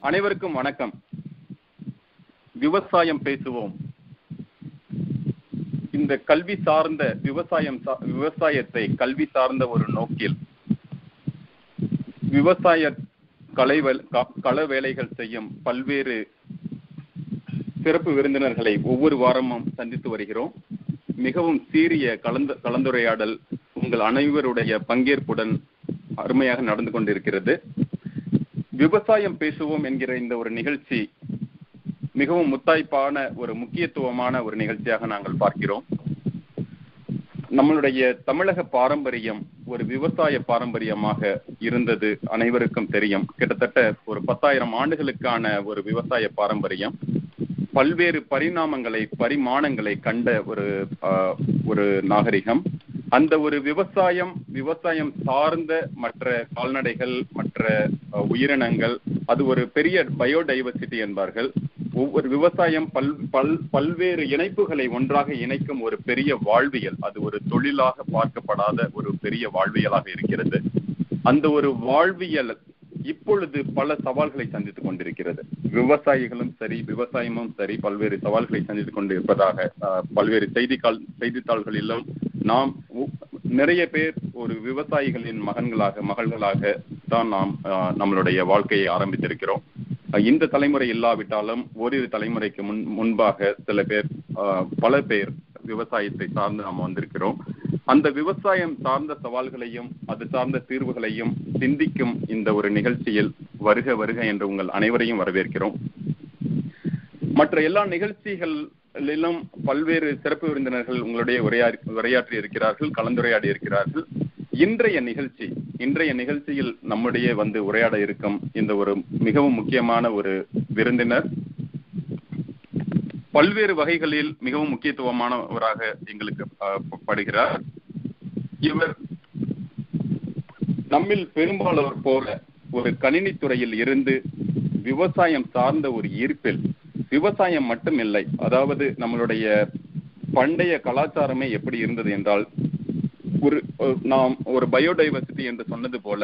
அனைவருக்கும் வணக்கம். விவசாயம் பேசுவோம். இந்த கல்வி சார்ந்த விவசாயம் விவசாயத்தை கல்வி சார்ந்த ஒரு நோக்கில் விவசாய கலைவல் க- கள வேலைகள் செய்யும் பல்வேறு சிறப்பு விருந்தினர்களை ஒவ்வொரு வாரமும் சந்தித்து வருகிறோம். மிகவும் சீரிய கலந்து கலந்துரையாடல் உங்கள் அனைவருடைய பங்கேற்புடன் அருமையாக நடந்து கொண்டிருக்கிறது. விவசாயம் பேசுவோம் என்கிற இந்த ஒரு நிகழ்ச்சி மிகவும் முத்தாய்ப்பான ஒரு முக்கியத்துவமான ஒரு நிகழ்ச்சியாக நாங்கள் பார்க்கிறோம். நம்மளுடைய தமிழக பாரம்பரியம் ஒரு விவசாய பாரம்பரியமாக இருந்தது அனைவருக்கும் தெரியும். கிட்டத்தட்ட ஒரு பத்தாயிரம் ஆண்டுகளுக்கான ஒரு விவசாய பாரம்பரியம். பல்வேறு பரிணாமங்களை பரிமாணங்களை கண்ட ஒரு ஆஹ், ஒரு நாகரிகம். அந்த ஒரு விவசாயம் விவசாயம் சார்ந்த மற்ற கால்நடைகள் மற்ற உயிரினங்கள் அது ஒரு பெரிய பயோடைவர்சிட்டி என்பார்கள். ஒவ்வொரு விவசாயம் பல் பல் பல்வேறு இணைப்புகளை ஒன்றாக இணைக்கும் ஒரு பெரிய வாழ்வியல் அது ஒரு தொழிலாக பார்க்கப்படாத ஒரு பெரிய வாழ்வியலாக இருக்கிறது. அந்த ஒரு வாழ்வியல் இப்பொழுது பல சவால்களை சந்தித்துக் கொண்டிருக்கிறது. விவசாயிகளும் சரி விவசாயமும் சரி பல்வேறு சவால்களை சந்தித்துக் கொண்டிருப்பதாக பல்வேறு செய்தித்தாள் செய்தித்தாள்களிலும் நாம் நிறைய பேர் ஒரு விவசாயிகளின் மகன்களாக மகள்களாக தான் நாம் நம்மளுடைய வாழ்க்கையை ஆரம்பித்திருக்கிறோம். இந்த தலைமுறை இல்லாவிட்டாலும் ஓரிரு தலைமுறைக்கு முன் முன்பாக சில பேர் பல பேர் விவசாயத்தை சார்ந்து நாம் வந்திருக்கிறோம். அந்த விவசாயம் சார்ந்த சவால்களையும் அது சார்ந்த தீர்வுகளையும் சிந்திக்கும் இந்த ஒரு நிகழ்ச்சியில் வருக வருக என்று உங்கள் அனைவரையும் வரவேற்கிறோம். மற்ற எல்லா நிகழ்ச்சிகள் எல்லாம் பல்வேறு சிறப்பு விருந்தினர்கள் உங்களுடைய உரையா உரையாற்றி இருக்கிறார்கள் கலந்துரையாடி இருக்கிறார்கள் இன்றைய நிகழ்ச்சி இன்றைய நிகழ்ச்சியில் நம்முடைய வந்து உரையாட இருக்கும் இந்த ஒரு மிகவும் முக்கியமான ஒரு விருந்தினர். பல்வேறு வகைகளில் மிகவும் முக்கியத்துவமானவராக எங்களுக்கு படுகிறார். இவர் நம்மில் பெரும்பாலோர் போல ஒரு கணினித்துறையில் இருந்து விவசாயம் சார்ந்த ஒரு ஈர்ப்பில் விவசாயம் மட்டும் இல்லை. அதாவது நம்மளுடைய பண்டைய கலாச்சாரமே எப்படி இருந்தது என்றால் ஒரு நாம் ஒரு பயோடைவர்சிட்டி என்று சொன்னது போல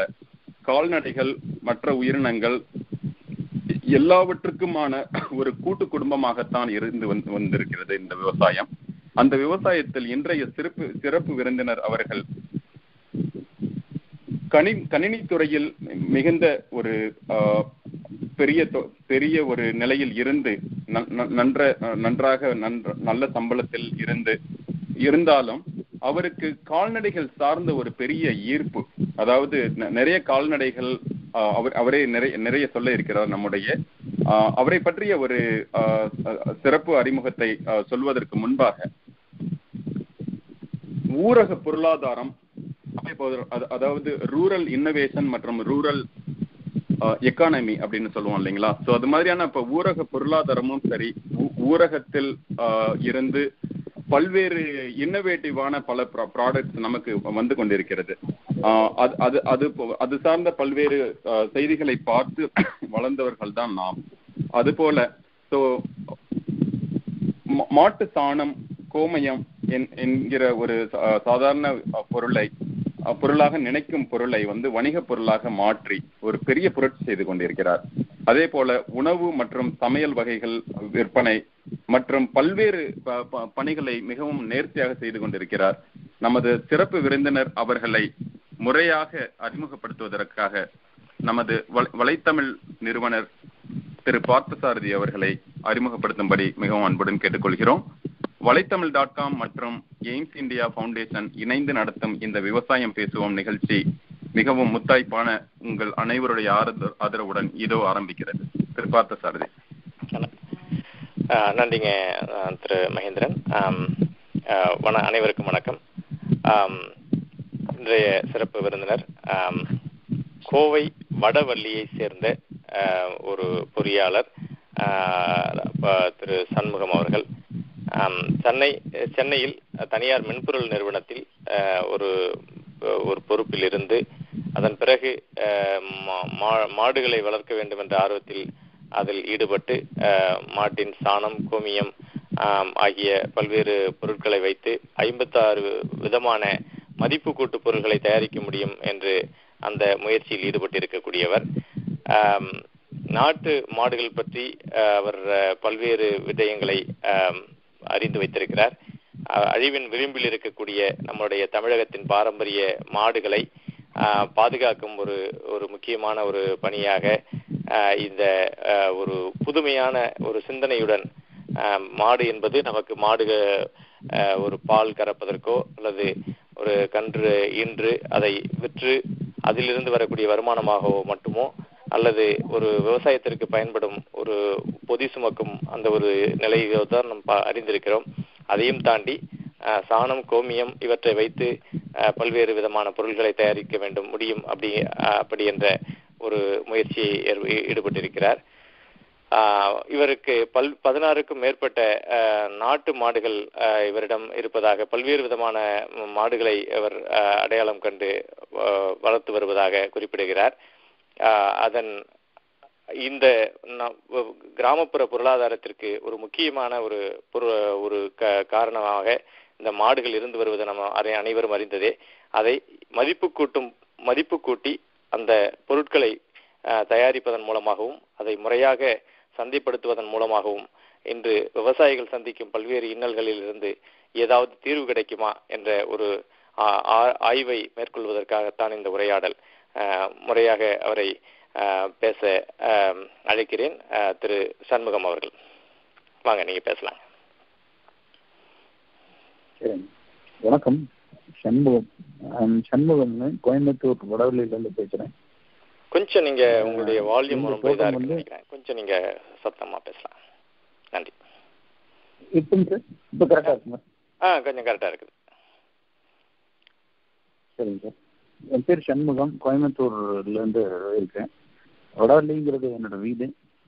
கால்நடைகள் மற்ற உயிரினங்கள் எல்லாவற்றுக்குமான ஒரு கூட்டு குடும்பமாகத்தான் இருந்து வந்து வந்திருக்கிறது இந்த விவசாயம். அந்த விவசாயத்தில் இன்றைய சிறப்பு சிறப்பு விருந்தினர் அவர்கள் கணி கணினி துறையில் மிகுந்த ஒரு பெரிய தொ- பெரிய ஒரு நிலையில் இருந்து நன்ற நன்றாக நன்ற நல்ல சம்பளத்தில் இருந்து இருந்தாலும் அவருக்கு கால்நடைகள் சார்ந்த ஒரு பெரிய ஈர்ப்பு. அதாவது ந- நிறைய கால்நடைகள் அவர் அவரே நிறைய நிறைய சொல்ல இருக்கிறார் நம்முடைய. அவரை பற்றிய ஒரு சிறப்பு அறிமுகத்தை சொல்வதற்கு முன்பாக ஊரக பொருளாதாரம் அதாவது ரூரல் இன்னோவேஷன் மற்றும் ரூரல் எக்கானமி அப்படின்னு சொல்லுவோம் இல்லைங்களா? ஸோ அது மாதிரியான இப்ப ஊரக பொருளாதாரமும் சரி ஊரகத்தில் இருந்து பல்வேறு இன்னோவேட்டிவான பல ப்ராடக்ட்ஸ் நமக்கு வந்து கொண்டிருக்கிறது. அது அது அது அது சார்ந்த பல்வேறு செய்திகளை பார்த்து வளர்ந்தவர்கள் தான் நாம். அதுபோல ஸோ மா- மாட்டு சாணம் கோமயம் என்- என்கிற ஒரு சாதாரண பொருளை பொருளாக நினைக்கும் பொருளை வந்து வணிக பொருளாக மாற்றி ஒரு பெரிய புரட்சி செய்து கொண்டிருக்கிறார். அதே போல உணவு மற்றும் சமையல் வகைகள் விற்பனை மற்றும் பல்வேறு ப- ப- பணிகளை மிகவும் நேர்த்தியாக செய்து கொண்டிருக்கிறார். நமது சிறப்பு விருந்தினர் அவர்களை முறையாக அறிமுகப்படுத்துவதற்காக நமது வலைத்தமிழ் நிறுவனர் திரு பார்த்தசாரதி அவர்களை அறிமுகப்படுத்தும்படி மிகவும் அன்புடன் கேட்டுக்கொள்கிறோம். வலைத்தமிழ் டாட் காம் மற்றும் எய்ம்ஸ் இந்தியா ஃபவுண்டேஷன் இணைந்து நடத்தும் இந்த விவசாயம் பேசுவோம் நிகழ்ச்சி மிகவும் முத்தாய்ப்பான உங்கள் அனைவருடைய ஆதரவுடன் இதோ ஆரம்பிக்கிறது. திரு பார்த்த சாரதி நன்றிங்க திரு மகேந்திரன். வண அனைவருக்கும் வணக்கம். இன்றைய சிறப்பு விருந்தினர் கோவை வடவள்ளியை சேர்ந்த ஒரு பொறியாளர் திரு சண்முகம் அவர்கள். சென்னை சென்னையில் தனியார் மென்பொருள் நிறுவனத்தில் ஒரு ஒரு பொறுப்பில் இருந்து அதன் பிறகு மா- மா- மாடுகளை வளர்க்க வேண்டும் என்ற ஆர்வத்தில் அதில் ஈடுபட்டு மாட்டின் சாணம் கோமியம் ஆகிய பல்வேறு பொருட்களை வைத்து ஐம்பத்தாறு விதமான மதிப்பு கூட்டு பொருட்களை தயாரிக்க முடியும் என்று அந்த முயற்சியில் ஈடுபட்டிருக்கக்கூடியவர். நாட்டு மாடுகள் பற்றி அவர் பல்வேறு விடயங்களை அறிந்து வைத்திருக்கிறார். அழிவின் விளிம்பில் இருக்கக்கூடிய நம்முடைய தமிழகத்தின் பாரம்பரிய மாடுகளை பாதுகாக்கும் ஒரு ஒரு முக்கியமான ஒரு பணியாக இந்த ஒரு புதுமையான ஒரு சிந்தனையுடன் மாடு என்பது நமக்கு மாடு ஒரு பால் கறப்பதற்கோ அல்லது ஒரு கன்று ஈன்று அதை விற்று அதிலிருந்து வரக்கூடிய வருமானமாகவோ மட்டுமோ அல்லது ஒரு விவசாயத்திற்கு பயன்படும் ஒரு பொதி சுமக்கும் அந்த ஒரு நிலையை தான் நம் அறிந்திருக்கிறோம். அதையும் தாண்டி சாணம் கோமியம் இவற்றை வைத்து பல்வேறு விதமான பொருள்களை தயாரிக்க வேண்டும் முடியும் அப்படி அப்படி என்ற ஒரு முயற்சியை ஏற்- ஈடுபட்டிருக்கிறார். இவருக்கு பல் பதினாறுக்கும் மேற்பட்ட நாட்டு மாடுகள் இவரிடம் இருப்பதாக பல்வேறு விதமான மாடுகளை இவர் அடையாளம் கண்டு வளர்த்து வருவதாக குறிப்பிடுகிறார். அதன் இந்த கிராமப்புற பொருளாதாரத்திற்கு ஒரு முக்கியமான ஒரு பொரு- ஒரு க- காரணமாக இந்த மாடுகள் இருந்து வருவது நம்ம அதை அனைவரும் அறிந்ததே. அதை மதிப்பு கூட்டும் மதிப்பு கூட்டி அந்த பொருட்களை தயாரிப்பதன் மூலமாகவும் அதை முறையாக சந்தைப்படுத்துவதன் மூலமாகவும் இன்று விவசாயிகள் சந்திக்கும் பல்வேறு இன்னல்களில் இருந்து ஏதாவது தீர்வு கிடைக்குமா என்ற ஒரு ஆ- ஆ- ஆய்வை மேற்கொள்வதற்காகத்தான் இந்த உரையாடல். முறையாக அவரை பேச அழைக்கிறேன். திரு சண்முகம் அவர்கள். வாங்க நீங்க பேசலாம் சரிங்க வணக்கம். சண்முகம். சண்முகம்னு கோயம்புத்தூர் வடவள்ளியிலேருந்து பேசுகிறேன் கொஞ்சம் நீங்க உங்களுடைய வால்யூம் ரொம்ப இதா கொஞ்சம் நீங்க சத்தமா பேசலாம். நன்றி. இப்போங்க சார். இப்போ கரெக்டாக இருக்குங்க ஆ கொஞ்சம் கரெக்டா இருக்குது. சரிங்க சார். என் பேர் சண்முகம் கோயம்புத்தூர்லேருந்து இருக்கேன். வடவள்ளிங்கிறது என்னோட வீடு.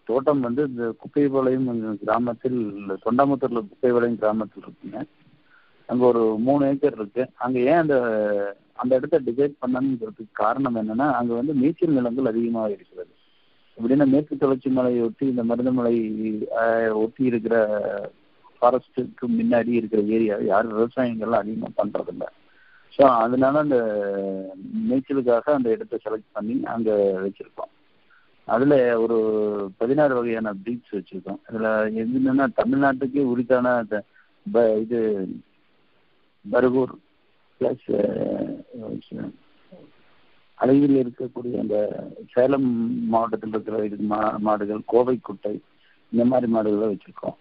தோட்டம் வந்து இந்த குப்பைபாளையம் கிராமத்தில் தொண்டாமுத்தூர்ல குப்பைபாளையம் கிராமத்தில் இருக்குங்க. அங்கே ஒரு மூணு ஏக்கர் இருக்கு. அங்கே ஏன் அந்த அந்த இடத்த டிசைட் பண்ணணுங்கிறதுக்கு காரணம் என்னன்னா அங்கே வந்து நீச்சல் நிலங்கள் அதிகமாக இருக்கிறது. எப்படின்னா மேற்கு தொடர்ச்சி மலையை ஒட்டி இந்த மருதமலை ஒட்டி இருக்கிற ஃபாரஸ்ட்டுக்கு முன்னாடி இருக்கிற ஏரியா யாரும் விவசாயங்கள்லாம் அதிகமாக பண்றதில்லை. ஸோ அதனால அந்த மேய்ச்சலுக்காக அந்த இடத்த செலக்ட் பண்ணி அங்கே வச்சிருக்கோம். அதில் ஒரு பதினாறு வகையான பீச் வச்சிருக்கோம். அதில் என்னன்னா தமிழ்நாட்டுக்கே உரித்தான அந்த ப- இது பர்கூர் ப்ளஸ் அழகில் இருக்கக்கூடிய அந்த சேலம் மாவட்டத்தில் இருக்கிற இது மா மாடுகள் கோவைக்குட்டை இந்த மாதிரி மாடுகளை வச்சுருக்கோம்.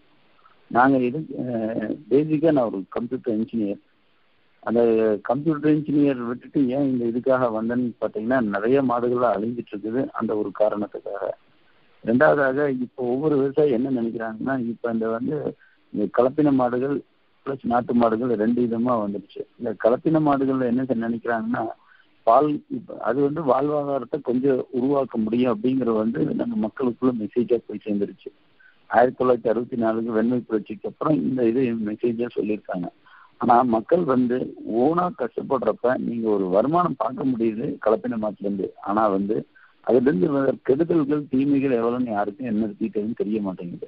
நாங்கள் இது பேசிக்காக நான் ஒரு கம்ப்யூட்டர் இன்ஜினியர் அந்த கம்ப்யூட்டர் இன்ஜினியர் விட்டுட்டு ஏன் இந்த இதுக்காக வந்தேன்னு பார்த்தீங்கன்னா நிறைய மாடுகள்லாம் அழிஞ்சிட்டு இருக்குது. அந்த ஒரு காரணத்துக்காக. ரெண்டாவதாக இப்போ ஒவ்வொரு விவசாயி என்ன நினைக்கிறாங்கன்னா இப்போ இந்த வந்து கலப்பின மாடுகள் ப்ளஸ் நாட்டு மாடுகள் ரெண்டு விதமாக வந்துடுச்சு. இந்த கலப்பின மாடுகள் என்ன நினைக்கிறாங்கன்னா பால் இப்போ அது வந்து வாழ்வாதாரத்தை கொஞ்சம் உருவாக்க முடியும் அப்படிங்கிறது வந்து நம்ம மக்களுக்குள்ள மெசேஜாக போய் சேர்ந்துருச்சு. ஆயிரத்தி தொள்ளாயிரத்தி அறுபத்தி நாலுக்கு வெண்மை புரட்சிக்கு அப்புறம் இந்த இது மெசேஜாக சொல்லியிருக்காங்க. ஆனால் மக்கள் வந்து ஓனாக கஷ்டப்படுறப்ப நீங்கள் ஒரு வருமானம் பார்க்க முடியுது கலப்பின மாட்டிலேருந்து. ஆனால் வந்து அதுலேருந்து வர கெடுதல்கள் தீமைகள் எவ்வளோன்னு யாருக்கும் என்ன டீட்டெயிலும் தெரிய மாட்டேங்குது.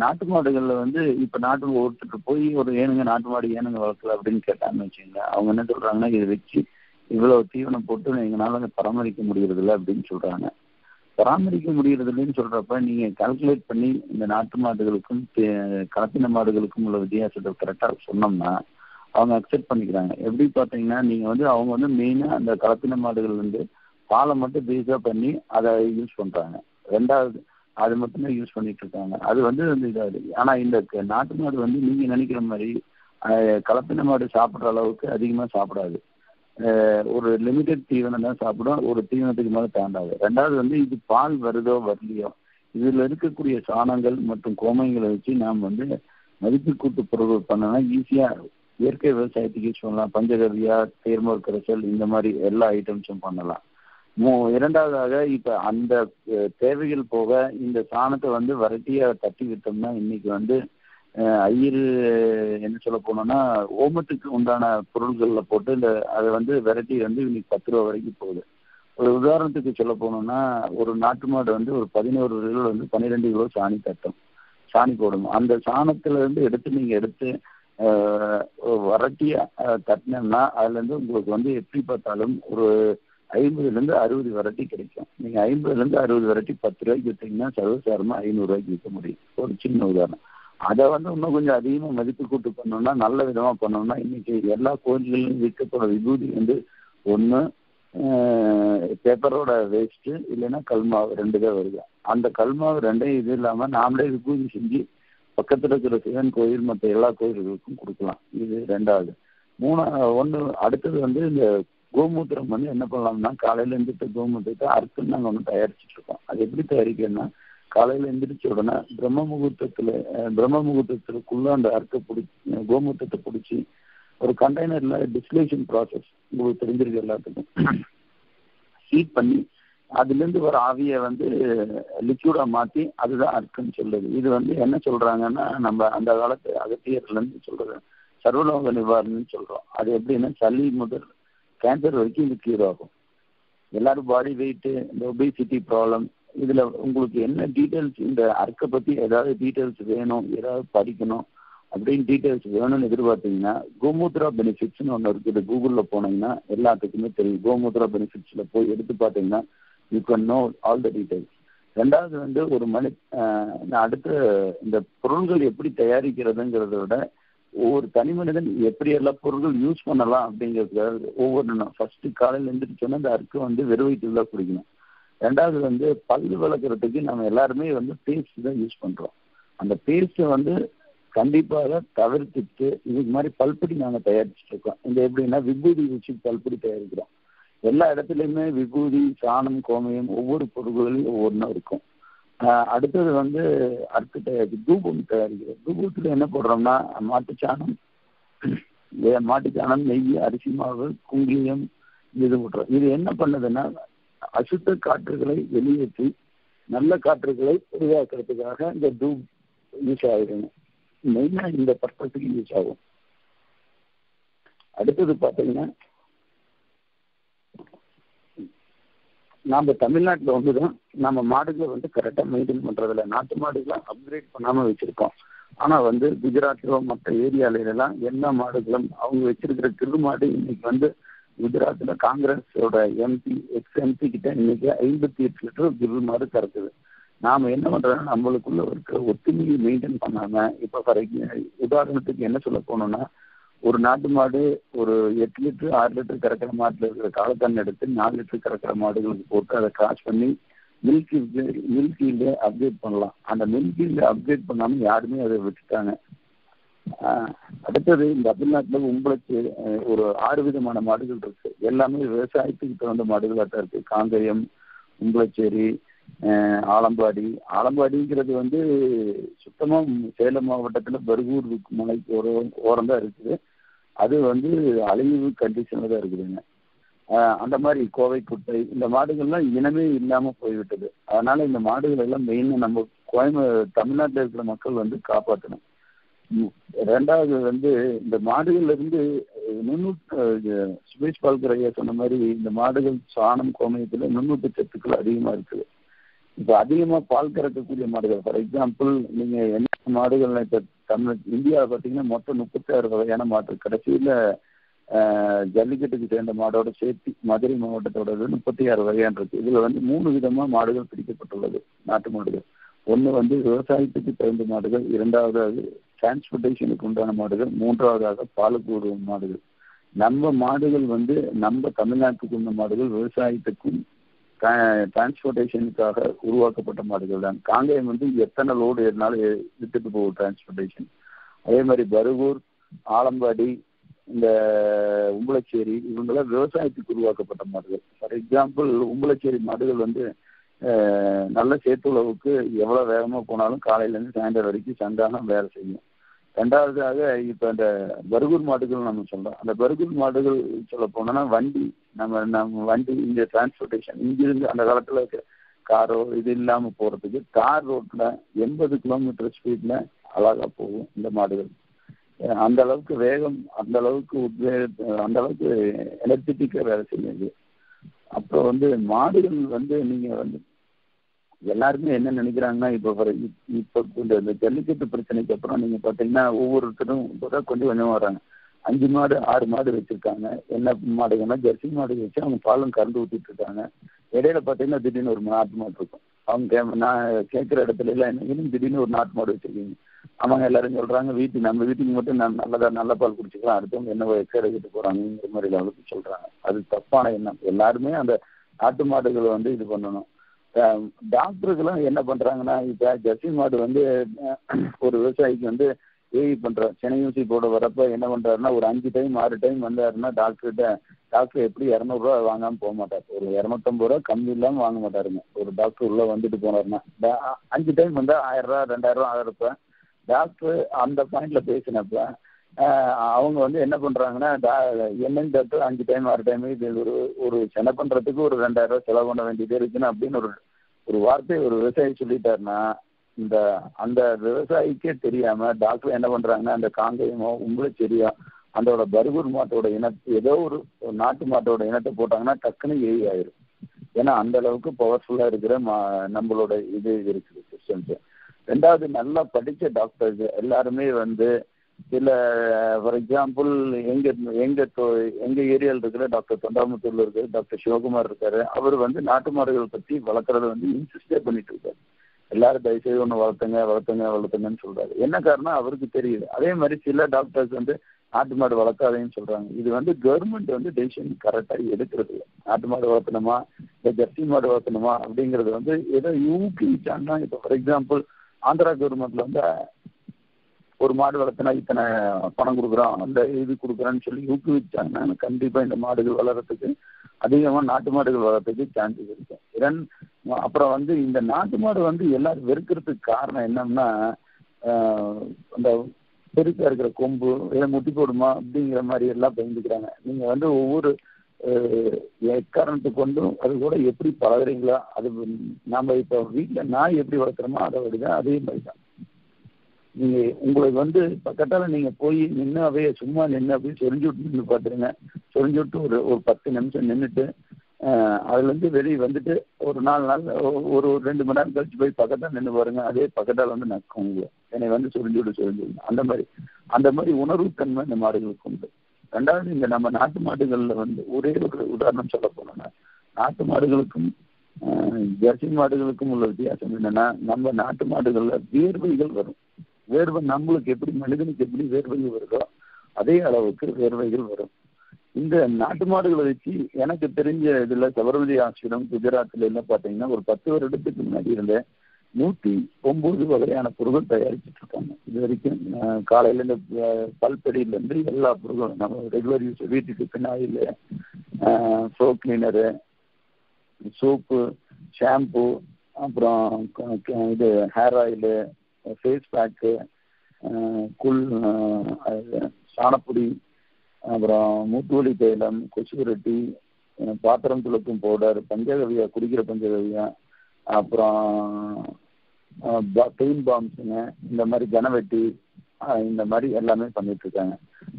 நாட்டு மாடுகளில் வந்து இப்போ நாட்டு ஒருத்தருக்கு போய் ஒரு ஏனுங்க நாட்டு மாடு ஏனுங்க வளர்க்கல அப்படின்னு கேட்டாங்கன்னு வச்சுக்கோங்க அவங்க என்ன சொல்கிறாங்கன்னா இதை வச்சு இவ்வளோ தீவனம் போட்டு எங்களால் பராமரிக்க முடியறதில்ல அப்படின்னு சொல்கிறாங்க பராமரிக்க முடியறதில்லைன்னு சொல்கிறப்ப நீங்கள் கால்குலேட் பண்ணி இந்த நாட்டு மாடுகளுக்கும் கலப்பின மாடுகளுக்கும் உள்ள வித்தியாசத்தை கரெக்டாக சொன்னோம்னா அவங்க அக்செப்ட் பண்ணிக்கிறாங்க. எப்படி பார்த்தீங்கன்னா நீங்கள் வந்து அவங்க வந்து மெயினாக அந்த கலப்பின மாடுகள் வந்து பாலை மட்டும் பேஸா பண்ணி அதை யூஸ் பண்ணுறாங்க ரெண்டாவது அது மட்டும்தான் யூஸ் பண்ணிட்டு இருக்காங்க. அது வந்து வந்து இதாகுது ஆனால் இந்த க- நாட்டு மாடு வந்து நீங்கள் நினைக்கிற மாதிரி கலப்பின மாடு சாப்பிட்ற அளவுக்கு அதிகமாக சாப்பிடாது. ஒரு லிமிடெட் தீவனம் தான் சாப்பிடும். ஒரு தீவனத்துக்கு மேலே தாண்டாது. ரெண்டாவது வந்து இது பால் வருதோ வரலையோ இதில் இருக்கக்கூடிய சாணங்கள் மற்றும் கோமைகளை வச்சு நாம் வந்து மதிப்பு கூட்டு பொருள் பண்ணனா ஈஸியாக இயற்கை விவசாயத்துக்கு யூஸ் பண்ணலாம் பஞ்சகவியா தேர்மோர் கரைசல் இந்த மாதிரி எல்லா ஐட்டம்ஸும் பண்ணலாம். மூ இரண்டாவதாக இப்போ அந்த தேவைகள் போக இந்த சாணத்தை வந்து வரட்டியாக தட்டி விட்டோம்னா இன்னைக்கு வந்து ஐயரு என்ன சொல்ல போனோம்னா ஓமத்துக்கு உண்டான பொருள்களில் போட்டு இந்த அதை வந்து விரட்டி வந்து இன்னைக்கு பத்து ரூபா வரைக்கும் போகுது. ஒரு உதாரணத்துக்கு சொல்ல போனோம்னா ஒரு நாட்டு மாடு வந்து ஒரு பதினோரு கிலோ வந்து பன்னிரெண்டு கிலோ சாணி தட்டும். சாணி போடும் அந்த சாணத்துல இருந்து எடுத்து நீங்க எடுத்து வரட்டியா தட்டினோம்னா அதுல இருந்து உங்களுக்கு வந்து எப்படி பார்த்தாலும் ஒரு ஐம்பதுல இருந்து அறுபது வெரைட்டி கிடைக்கும். நீங்க ஐம்பதுல இருந்து அறுபது வெரைட்டி பத்து ரூபாய்க்கு வித்தீங்கன்னா சர்வசாரமா ஐநூறு ரூபாய்க்கு விற்க முடியும். ஒரு சின்ன உதாரணம். அதை வந்து இன்னும் கொஞ்சம் அதிகமாக மதிப்பு கூட்டு பண்ணோம்னா நல்ல விதமாக பண்ணோம்னா இன்னைக்கு எல்லா கோயில்களிலும் விற்கப்படுற விபூதி வந்து ஒன்று பேப்பரோட வேஸ்ட்டு இல்லைன்னா கல்மாவு ரெண்டு தான் வருது. அந்த கல்மாவு ரெண்டையும் இது இல்லாமல் நாமளே விபூதி செஞ்சு பக்கத்தில் இருக்கிற சிவன் கோயில் மற்ற எல்லா கோயில்களுக்கும் கொடுக்கலாம். இது ரெண்டாவது. மூணா ஒன்று அடுத்தது வந்து இந்த கோமூத்திரம் வந்து என்ன பண்ணலாம்னா காலையில எந்திரிச்ச கோமூத்திரத்தை அறுத்துன்னு நாங்கள் ஒன்று தயாரிச்சுட்டு இருக்கோம். அது எப்படி தயாரிக்கணும்னா காலையில எந்திரிச்ச உடனே பிரம்ம முகூர்த்தத்துல பிரம்ம முகூர்த்தத்துக்குள்ள அந்த அர்க்க பிடிச்சி கோமூத்திரத்தை பிடிச்சி ஒரு கண்டெய்னர்ல டிஸ்லேஷன் ப்ராசஸ் உங்களுக்கு தெரிஞ்சிருக்கு எல்லாத்துக்கும். ஹீட் பண்ணி அதுல இருந்து வர ஆவியை வந்து லிக்யூடா மாத்தி அதுதான் அர்த்தம் சொல்லுது. இது வந்து என்ன சொல்றாங்கன்னா நம்ம அந்த காலத்து அகத்தியர்ல இருந்து சொல்றது சர்வலோக நிவாரணம்னு சொல்றோம். அது எப்படின்னா சளி முதல் கேன்சர் வரைக்கும் இது கியூர் ஆகும். எல்லாரும் பாடி வெயிட்டு இந்த ஒபிசிட்டி ப்ராப்ளம் இதுல உங்களுக்கு என்ன டீட்டெயில்ஸ் இந்த அர்க்கை பத்தி ஏதாவது டீட்டெயில்ஸ் வேணும் ஏதாவது படிக்கணும் அப்படின்னு டீட்டெயில்ஸ் வேணும்னு எதிர்பார்த்தீங்கன்னா கோமூத்ரா பெனிஃபிட்ஸ்னு ஒன்று இருக்குது. கூகுளில் போனீங்கன்னா எல்லாத்துக்குமே தெரியும். கோமூத்ரா பெனிஃபிட்ஸில் போய் எடுத்து பார்த்தீங்கன்னா you can know all the details ரெண்டாவது வந்து ஒரு மனி நான் அடுத்த இந்த பொருள்கள் எப்படி தயாரிக்கிறதுங்கிறத விட ஒவ்வொரு தனி மனிதன் எப்படி எல்லாம் பொருட்கள் யூஸ் பண்ணலாம் அப்படிங்கிறதுக்காக ஒவ்வொரு ஃபர்ஸ்ட் காலையில் எழுந்திரிச்சோன்னா அந்த அர்க்கு வந்து வெறும் வயிற்றுல குடிக்கணும். ரெண்டாவது வந்து பல்லு விளக்குறதுக்கு நம்ம எல்லாருமே வந்து பேஸ்ட் தான் யூஸ் பண்றோம். அந்த பேஸ்ட்டை வந்து கண்டிப்பாக தவிர்த்துட்டு இதுக்கு மாதிரி பல்படி நாங்கள் தயாரிச்சுட்டு இருக்கோம். இந்த எப்படின்னா விபூதி வச்சு பல்படி தயாரிக்கிறோம். எல்லா இடத்துலையுமே விபூதி சாணம் கோமயம் ஒவ்வொரு பொருள்களிலும் ஒவ்வொன்றும் இருக்கும். அடுத்தது வந்து அடுத்து தயாரிச்சு தூபம் தயாரிக்கிறோம். தூபத்தில் என்ன போடுறோம்னா மாட்டுச்சாணம் மாட்டுச்சாணம் நெய் அரிசி மாவு குங்கிலியம் இது போடுறோம். இது என்ன பண்ணுதுன்னா அசுத்த காற்றுகளை வெளியேற்றி நல்ல காற்றுகளை உருவாக்குறதுக்காக இந்த தூப் யூஸ் ஆகிடுங்க மெயினா இந்த பர்பஸுக்கு யூஸ் ஆகும். அடுத்தது பார்த்தீங்கன்னா நாம தமிழ்நாட்டில் வந்து தான் நம்ம மாடுகளை வந்து கரெக்டாக மெயின்டைன் பண்றதில்ல. நாட்டு மாடுகளை அப்கிரேட் பண்ணாம வச்சிருக்கோம். ஆனா வந்து குஜராத்திலோ மற்ற ஏரியாலாம் எல்லா மாடுகளும் அவங்க வச்சிருக்கிற கிரு மாடு இன்னைக்கு வந்து குஜராத்ல காங்கிரஸோட எம்பி எக்ஸ் எம்பி கிட்ட இன்னைக்கு ஐம்பத்தி எட்டு லிட்டர் கிரு மாடு கறக்குது. நாம என்ன பண்றோம்னா நம்மளுக்குள்ள இருக்கிற ஒத்துமையை மெயின்டைன் பண்ணாம இப்ப ஃபார் உதாரணத்துக்கு என்ன சொல்ல போனோம்னா ஒரு நாட்டு மாடு ஒரு எட்டு லிட்டர் ஆறு லிட்டர் கறக்கிற மாட்டுல இருக்கிற காலத்தண்ணி எடுத்து நாலு லிட்டர் கறக்கிற மாடுகளுக்கு போட்டு அதை கிராஸ் பண்ணி மில்க் மில்க் அப்டேட் பண்ணலாம். அந்த மில்க் அப்டேட் பண்ணாம யாருமே அதை விட்டுட்டாங்க. அடுத்தது இந்த தமிழ்நாட்டில் உங்களுக்கு ஒரு ஆறு விதமான மாடுகள் இருக்கு. எல்லாமே விவசாயத்துக்கு தகுந்த மாடுகளாக தான் இருக்கு. காங்கயம் உம்பளச்சேரி ஆலம்பாடி. ஆலம்பாடிங்கிறது வந்து சுத்தமாக சேலம் மாவட்டத்தில் பருகூர் மலைக்கு ஒரு ஓரம் தான் இருக்குது. அது வந்து அழிவு கண்டிஷனில் தான் இருக்குதுங்க. அந்த மாதிரி கோவை குட்டை இந்த மாடுகள்லாம் இனமே இல்லாமல் போய்விட்டது. அதனால இந்த மாடுகள் எல்லாம் மெயினாக நம்ம கோயம்பு தமிழ்நாட்டில் இருக்கிற மக்கள் வந்து காப்பாற்றணும் ரெண்டாவது வந்து இந்த மாடுகள்ல இருந்து நுண்ணூற்று சுபேஷ் பால்கர் ஐயா சொன்ன மாதிரி இந்த மாடுகள் சாணம் கோமயத்துல நுண்ணூற்று சத்துக்கள் அதிகமா இருக்குது. இப்போ அதிகமா பால் கறக்கக்கூடிய மாடுகள் ஃபார் எக்ஸாம்பிள் நீங்க என்ன மாடுகள் இப்ப தமிழ் இந்தியாவில் பார்த்தீங்கன்னா மொத்தம் முப்பத்தாறு வகையான மாடு கடைசியில ஜல்லிக்கட்டுக்கு சேர்ந்த மாடோட சேர்த்து மதுரை மாவட்டத்தோட முப்பத்தி ஆறு வகையான இருக்கு. இதுல வந்து மூணு விதமா மாடுகள் பிரிக்கப்பட்டுள்ளது நாட்டு மாடுகள். ஒன்று வந்து விவசாயத்துக்கு தகுந்த மாடுகள் இரண்டாவது டிரான்ஸ்போர்டேஷனுக்கு உண்டான மாடுகள் மூன்றாவதாக பாலுக்கு உருவம் மாடுகள். நம்ம மாடுகள் வந்து நம்ம தமிழ்நாட்டுக்கு உள்ள மாடுகள் விவசாயத்துக்கும் டிரான்ஸ்போர்டேஷனுக்காக உருவாக்கப்பட்ட மாடுகள் தான். காங்கேயம் வந்து எத்தனை லோடு ஏறினாலும் விட்டுட்டு போகும் டிரான்ஸ்போர்டேஷன் அதே மாதிரி பருகூர் ஆலம்பாடி இந்த உம்பளச்சேரி இவங்கெல்லாம் விவசாயத்துக்கு உருவாக்கப்பட்ட மாடுகள். ஃபார் எக்ஸாம்பிள் உம்பளச்சேரி மாடுகள் வந்து நல்ல சேத்துளவுக்கு எவ்வளோ வேகமாக போனாலும் காலையிலேருந்து சாயந்தரம் வரைக்கும் சந்தானம் வேலை செய்யும். ரெண்டாவதாக இப்போ இந்த பர்கூர் மாடுகள் நம்ம சொல்கிறோம் அந்த பர்கூர் மாடுகள் சொல்ல போனோம்னா வண்டி நம்ம நம்ம வண்டி இங்கே டிரான்ஸ்போர்ட்டேஷன் இங்கிருந்து அந்த காலத்தில் காரோ இது இல்லாமல் போகிறதுக்கு கார் ரோட்டில் எண்பது கிலோமீட்டர் ஸ்பீடில் அழகாக போகும் இந்த மாடுகள். அந்த அளவுக்கு வேகம் அந்த அளவுக்கு உத்வேக அந்த அளவுக்கு எனர்ஜெட்டிக்காக வேலை செய்யுது அப்புறம் வந்து மாடுகள் வந்து நீங்கள் வந்து எல்லாருமே என்ன நினைக்கிறாங்கன்னா இப்போ இப்போ இந்த ஜல்லிக்கட்டு பிரச்சனைக்கு அப்புறம் நீங்கள் பார்த்தீங்கன்னா ஒவ்வொருத்தரும் இப்போதான் கொஞ்சம் கொஞ்சம் வராங்க அஞ்சு மாடு ஆறு மாடு வச்சிருக்காங்க. என்ன மாடுங்கன்னா ஜெர்சி மாடு வச்சு அவங்க பாலும் கறந்து ஊத்திட்டு இருக்காங்க இடையில பார்த்தீங்கன்னா திடீர்னு ஒரு நாட்டு மாடு இருக்கும். அவங்க கே- நான் கேட்குற இடத்துல எல்லாம் என்ன திடீர்னு ஒரு நாட்டு மாடு வச்சிருக்கீங்க. அவங்க எல்லாரும் சொல்றாங்க வீட்டுக்கு நம்ம வீட்டுக்கு மட்டும் நான் நல்லதா நல்ல பால் குடிச்சுக்கலாம். அடுத்தவங்க என்ன எக்கடை கிட்ட போறாங்கிற மாதிரி லெவலுக்கு சொல்றாங்க. அது தப்பான எண்ணம். எல்லாருமே அந்த நாட்டு மாடுகளை வந்து இது பண்ணணும். டாக்டருக்கெல்லாம் என்ன பண்றாங்கன்னா இப்ப ஜெர்சி மாடு வந்து ஒரு விவசாயிக்கு வந்து ஏவி பண்றாரு சென்னை ஊசி போட வரப்ப என்ன பண்றாருன்னா ஒரு அஞ்சு டைம் ஆறு டைம் வந்தாருன்னா டாக்டர்கிட்ட டாக்டர் எப்படி இரநூறுவா வாங்காம போக மாட்டார். ஒரு இரநூத்தம்பது ரூபா கம்மி இல்லாம வாங்க மாட்டாருங்க. ஒரு டாக்டர் உள்ள வந்துட்டு போனாருன்னா அஞ்சு டைம் வந்தா ஆயிரம் ரூபா ரெண்டாயிரம் ரூபா ஆகிறப்ப டாக்டர் அந்த பாயிண்ட்ல பேசினப்ப அவங்க வந்து என்ன பண்றாங்கன்னா என்னன்னு டாக்டர் அஞ்சு டைம் ஆறு டைம் இது ஒரு ஒரு சென பண்றதுக்கு ஒரு ரெண்டாயிரம் ரூபாய் செலவு பண்ண வேண்டியது இருக்குன்னு அப்படின்னு ஒரு ஒரு வார்த்தை ஒரு விவசாயி சொல்லிட்டாருன்னா இந்த அந்த விவசாயிக்கே தெரியாம டாக்டர் என்ன பண்றாங்கன்னா அந்த காங்கேயமோ உங்களுக்கு தெரியும் அதோட பர்கூர் மாட்டோட இனத்து ஏதோ ஒரு நாட்டு மாட்டோட இனத்தை போட்டாங்கன்னா டக்குன்னு எரி ஆயிரும். ஏன்னா அந்த அளவுக்கு பவர்ஃபுல்லா இருக்கிற மா நம்மளோட இது இருக்குது சிஸ்டம்ஸ் ரெண்டாவது நல்லா படிச்ச டாக்டர்ஸ் எல்லாருமே வந்து சில ஃபார் எக்ஸாம்பிள் எங்க எங்க எங்க ஏரியாவில் இருக்கிற டாக்டர் தொண்டாமுத்தூர்ல இருக்காரு டாக்டர் சிவகுமார் இருக்காரு. அவர் வந்து நாட்டு மாடுகள் பத்தி வளர்க்கறத வந்து இன்சிஸ்டே பண்ணிட்டு இருக்காரு. எல்லாரும் தயவுசெய்து ஒன்று வளர்த்துங்க வளர்த்துங்க வளர்த்துங்கன்னு சொல்றாரு. என்ன காரணம் அவருக்கு தெரியுது. அதே மாதிரி சில டாக்டர்ஸ் வந்து நாட்டு மாடு வளர்க்காதேன்னு சொல்றாங்க. இது வந்து கவர்மெண்ட் வந்து டெசிஷன் கரெக்டா எடுக்கிறது இல்லை. நாட்டு மாடு வளர்த்தணுமா இல்லை ஜெர்சி மாடு வளர்த்தணுமா அப்படிங்கறது வந்து ஏதோ ஊக்குவிச்சாங்கன்னா இப்போ ஃபார் எக்ஸாம்பிள் ஆந்திரா கவர்மெண்ட்ல வந்து ஒரு மாடு வளர்த்தினா இத்தனை பணம் கொடுக்குறோம் அந்த இது கொடுக்குறோன்னு சொல்லி ஊக்குவிச்சாங்கன்னா கண்டிப்பா இந்த மாடுகள் வளர்றதுக்கு அதிகமாக நாட்டு மாடுகள் வளர்றதுக்கு சான்சஸ் இருக்கும். இதன் அப்புறம் வந்து இந்த நாட்டு மாடு வந்து எல்லாரும் வெறுக்கிறதுக்கு காரணம் என்னன்னா அந்த பெருசா இருக்கிற கொம்பு இல்லை முட்டி போடுமா அப்படிங்கிற மாதிரி எல்லாம் பயந்துக்கிறாங்க. நீங்க வந்து ஒவ்வொரு எக்காரணத்தை கொண்டும் அது கூட எப்படி பழகுறீங்களோ? அது நாம் இப்போ வீட்டில் நாய் எப்படி வளர்க்குறோமோ அதை விடுதான் அதே மாதிரி தான் நீங்க உங்களுக்கு வந்து பக்கத்தால நீங்க போய் நின்று அப்படியே சும்மா நின்று அப்படியே சொரிஞ்சு விட்டு நின்று பார்த்துருங்க சொரிஞ்சு விட்டு ஒரு ஒரு பத்து நிமிஷம் நின்றுட்டு அதுல இருந்து வெளியே வந்துட்டு ஒரு நாலு நாள் ஒரு ஒரு ரெண்டு மணி நேரம் கழிச்சு போய் பக்கத்தால் நின்று பாருங்க. அதே பக்கத்தால் வந்து நக்கும் உங்களை. என்னை வந்து சொரிஞ்சு விட்டு சொரிஞ்சு விடு அந்த மாதிரி அந்த மாதிரி உணர்வுத்தன்மை இந்த மாடுகளுக்கு உண்டு. ரெண்டாவது இந்த நம்ம நாட்டு மாடுகள்ல வந்து ஒரே ஒரு உதாரணம் சொல்ல போனோம்னா நாட்டு மாடுகளுக்கும் ஜெர்சி மாடுகளுக்கும் உள்ள வித்தியாசம் என்னன்னா நம்ம நாட்டு மாடுகள்ல வியர்வைகள் வரும். வேர்வை நம்மளுக்கு எப்படி மனிதனுக்கு எப்படி வேர்வைகள் வருதோ அதே அளவுக்கு வேர்வைகள் வரும். இந்த நாட்டு மாடுகளை வச்சு எனக்கு தெரிஞ்ச இதுல சபர்மதி ஆசிரம் குஜராத்ல எல்லாம் பாத்தீங்கன்னா ஒரு பத்து வருடத்துக்கு முன்னாடி இருந்த நூத்தி ஒன்பது வகையான பொருட்கள் தயாரிச்சுட்டு இருக்காங்க. இது வரைக்கும் காலையில இந்த அஹ், பல்பெடியில இருந்து எல்லா பொருட்களும் நம்ம ரெகுலர் யூஸ் வீட்டுக்கு phenyl soap cleaner soap shampoo அப்புறம் க- க- இது ஹேர் ஆயிலு ஃபேஸ் பேக்கு குள் சாணப்பொடி அப்புறம் மூட்டுவலி தைலம் கொசுவிரட்டி பாத்திரம் துளக்கும் பவுடர் பஞ்சகவியா குடிக்கிற பஞ்சகவியா அப்புறம் பெயின் பாம்ஸுங்க இந்த மாதிரி கனவெட்டி இந்த மாதிரி எல்லாமே பண்ணிட்டு இருக்காங்க.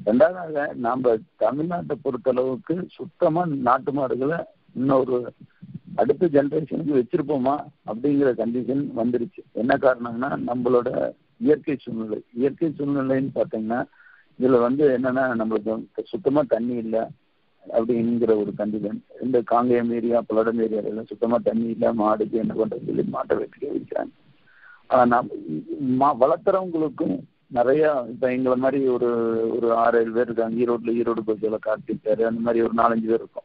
ரெண்டாவதாக நாம தமிழ்நாட்டை பொறுத்தளவுக்கு சுத்தமா நாட்டு மாடுகளை இன்னொரு அடுத்த ஜென்ரேஷனுக்கு வச்சிருப்போமா அப்படிங்கிற கண்டிஷன் வந்துருச்சு. என்ன காரணம்னா நம்மளோட இயற்கை சூழ்நிலை. இயற்கை சூழ்நிலைன்னு பார்த்தீங்கன்னா இதுல வந்து என்னன்னா நம்மளுக்கு சுத்தமா தண்ணி இல்லை அப்படிங்கிற ஒரு கண்டிஷன் இந்த காங்கேயம் ஏரியா பல்லடம் ஏரியால சுத்தமா தண்ணி இல்லை மாடுக்கு என்ன பண்றது சொல்லி மாட்டை வெட்டிக்க வைக்கிறாங்க. ஆனா மா- வளர்த்துறவங்களுக்கும் நிறைய இப்ப எங்களை மாதிரி ஒரு ஒரு ஆறு ஏழு பேர் இருக்காங்க. ஈரோட்ல ஈரோடு பகுதியில் பேர் அந்த மாதிரி ஒரு நாலஞ்சு பேர் இருக்கும்.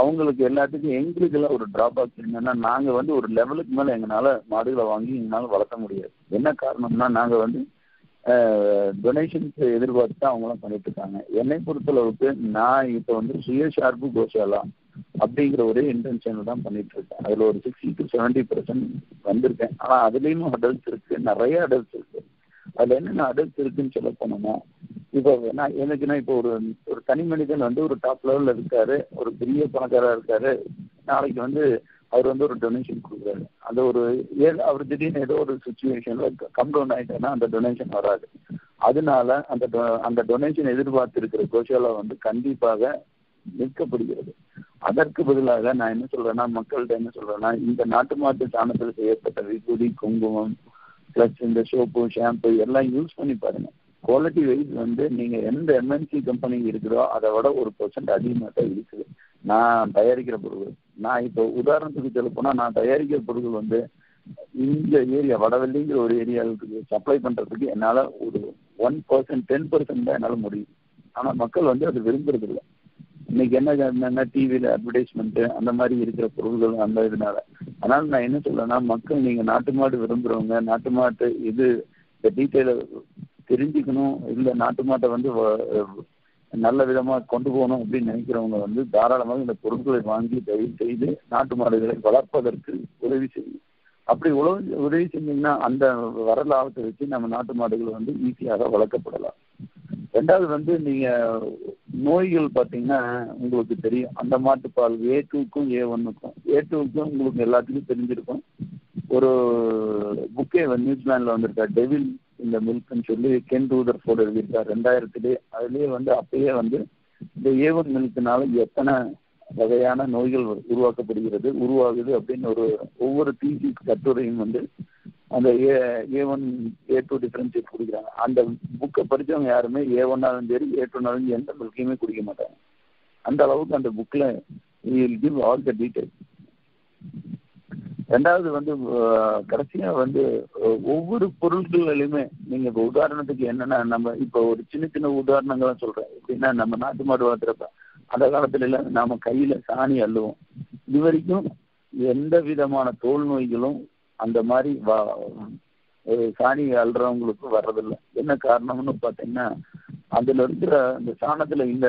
அவங்களுக்கு எல்லாத்துக்கும் எங்களுக்கு எல்லாம் ஒரு டிராபேக் என்னன்னா நாங்க வந்து ஒரு லெவலுக்கு மேல எங்களால மாடுகளை வாங்கி எங்களால வளர்க்க முடியாது. என்ன காரணம்னா நாங்க வந்து டொனேஷன்ஸ் எதிர்பார்த்து தான் அவங்களாம் பண்ணிட்டு இருக்காங்க. என்னை பொறுத்தளவுக்கு நான் இப்போ வந்து சுயசார்பு கோஷாலா அப்படிங்கிற ஒரே இன்டென்ஷன்ல தான் பண்ணிட்டு இருக்கேன். அதுல ஒரு சிக்ஸ்டி டு செவன்டி பர்சன்ட் வந்திருக்கேன். ஆனா அதுலயும் அடல்ட்ஸ் இருக்கு. நிறைய அடல்ட்ஸ் இருக்கு. அதுல என்னென்ன அடல்ட்ஸ் இருக்குன்னு சொல்ல போனோம்னா இப்போ நான் எனக்குன்னா இப்போ ஒரு ஒரு தனி மனிதன் வந்து ஒரு டாப் லெவல்ல இருக்காரு ஒரு பெரிய பணக்காரா இருக்காரு நாளைக்கு வந்து அவர் வந்து ஒரு டொனேஷன் கொடுக்குறாரு. அந்த ஒரு ஏ- அவர் திடீர்னு ஏதோ ஒரு சுச்சுவேஷன்ல கம் டவுன் ஆகிட்டேன்னா அந்த டொனேஷன் வராது. அதனால அந்த அந்த டொனேஷன் எதிர்பார்த்து இருக்கிற கோஷாலா வந்து கண்டிப்பாக நிற்கப்படுகிறது. அதற்கு பதிலாக நான் என்ன சொல்றேன்னா மக்கள்கிட்ட என்ன சொல்றேன்னா இந்த நாட்டு மாட்டு சாணத்தில் செய்யப்பட்ட விபூதி குங்குமம் பிளஸ் இந்த சோப்பு ஷாம்பு எல்லாம் யூஸ் பண்ணி பாருங்க. குவாலிட்டி வைஸ் வந்து நீங்க எந்த எம்என்சி கம்பெனி இருக்குதோ அதை விட ஒரு பர்சன்ட் அதிகமாக தான் இருக்குது. நான் தயாரிக்கிற பொருள். நான் இப்போ உதாரணத்துக்கு சொல்ல போனால் நான் தயாரிக்கிற பொருள் வந்து இந்த ஏரியா வடவெள்ளிங்கிற ஒரு ஏரியாவுக்கு சப்ளை பண்ணுறதுக்கு என்னால் ஒரு ஒன் பர்சன்ட் டென் பர்சன்ட் தான் என்னால் முடியும். ஆனால் மக்கள் வந்து அது விரும்புறது இல்லை. இன்னைக்கு என்ன என்னன்னா டிவியில் அட்வர்டைஸ்மெண்ட்டு அந்த மாதிரி இருக்கிற பொருள்கள் அந்த இதனால. அதனால நான் என்ன சொல்றேன்னா மக்கள் நீங்கள் நாட்டு மாடு விரும்புகிறவங்க நாட்டு மாட்டு இது இந்த டீட்டெயில தெரிஞ்சுக்கணும். இல்லை நாட்டு மாட்டை வந்து வ- நல்ல விதமா கொண்டு போகணும் அப்படின்னு நினைக்கிறவங்க வந்து தாராளமாக இந்த பொருட்களை வாங்கி தயவு செய்து நாட்டு மாடுகளை வளர்ப்பதற்கு உதவி செய்யும். அப்படி உதவி உதவி செஞ்சீங்கன்னா அந்த வர லாபத்தை வச்சு நம்ம நாட்டு மாடுகள் வந்து ஈஸியாக வளர்க்கப்படலாம். ரெண்டாவது வந்து நீங்க நோய்கள் பார்த்தீங்கன்னா உங்களுக்கு தெரியும். அந்த மாட்டுப்பால் ஏ டூக்கும் ஏ ஒன்னுக்கும். ஏ டூக்கும் உங்களுக்கு எல்லாத்துக்கும் தெரிஞ்சிருக்கும். ஒரு புக்கே நியூசிலாந்துல வந்திருக்கா டெவில் இந்த மில்க்னு சொல்லி கென் ரூதர் போர்டு எழுதியிருக்காரு. ரெண்டாயிரத்துலேயே அதுலேயே வந்து அப்பயே வந்து இந்த ஏ ஒன் மில்க்னால எத்தனை வகையான நோய்கள் உருவாக்கப்படுகிறது உருவாகுது அப்படின்னு ஒரு ஒவ்வொரு தீசி கட்டுரையும் வந்து அந்த A A one A two differentiate குடிக்கிறாங்க. அந்த புக்கை படித்தவங்க யாருமே ஏ ஒன்னாலும் சரி ஏ டூனாலும் எந்த மில்கையுமே குடிக்க மாட்டாங்க. அந்த அளவுக்கு அந்த புக்கில் will give all the detail ரெண்டாவது வந்து கடைசியா வந்து ஒவ்வொரு பொருட்களிலுமே நீங்க இப்ப உதாரணத்துக்கு என்னன்னா நம்ம இப்போ ஒரு சின்ன சின்ன உதாரணங்களை சொல்றேன். எப்படின்னா நம்ம நாட்டு மாடு வளர்த்துறப்ப அந்த காலத்துல எல்லாம் நாம கையில சாணி அள்ளுவோம். இது வரைக்கும் எந்த விதமான தோல் நோய்களும் அந்த மாதிரி வ- சாணி அள்ளுறவங்களுக்கு வர்றதில்லை. என்ன காரணம்னு பாத்தீங்கன்னா அதுல இருக்கிற அந்த சாணத்துல இந்த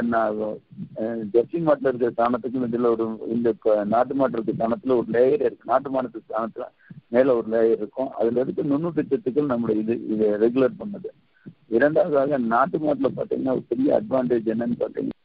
ஜெர்சி மாட்டுல இருக்கிற சாணத்துக்கும் இதுல ஒரு இந்த நாட்டு மாட்டு இருக்கிற சாணத்துல ஒரு லேயர் இருக்கு. நாட்டு மாட்டு சாணத்துல மேல ஒரு லேயர் இருக்கும். அதுல இருக்க நுண்ணூட்ட சத்துக்கள் நம்மளுடைய இது இது ரெகுலர் பண்ணுது. இரண்டாவதாக நாட்டு மாட்டுல பாத்தீங்கன்னா ஒரு பெரிய அட்வான்டேஜ் என்னன்னு பாத்தீங்கன்னா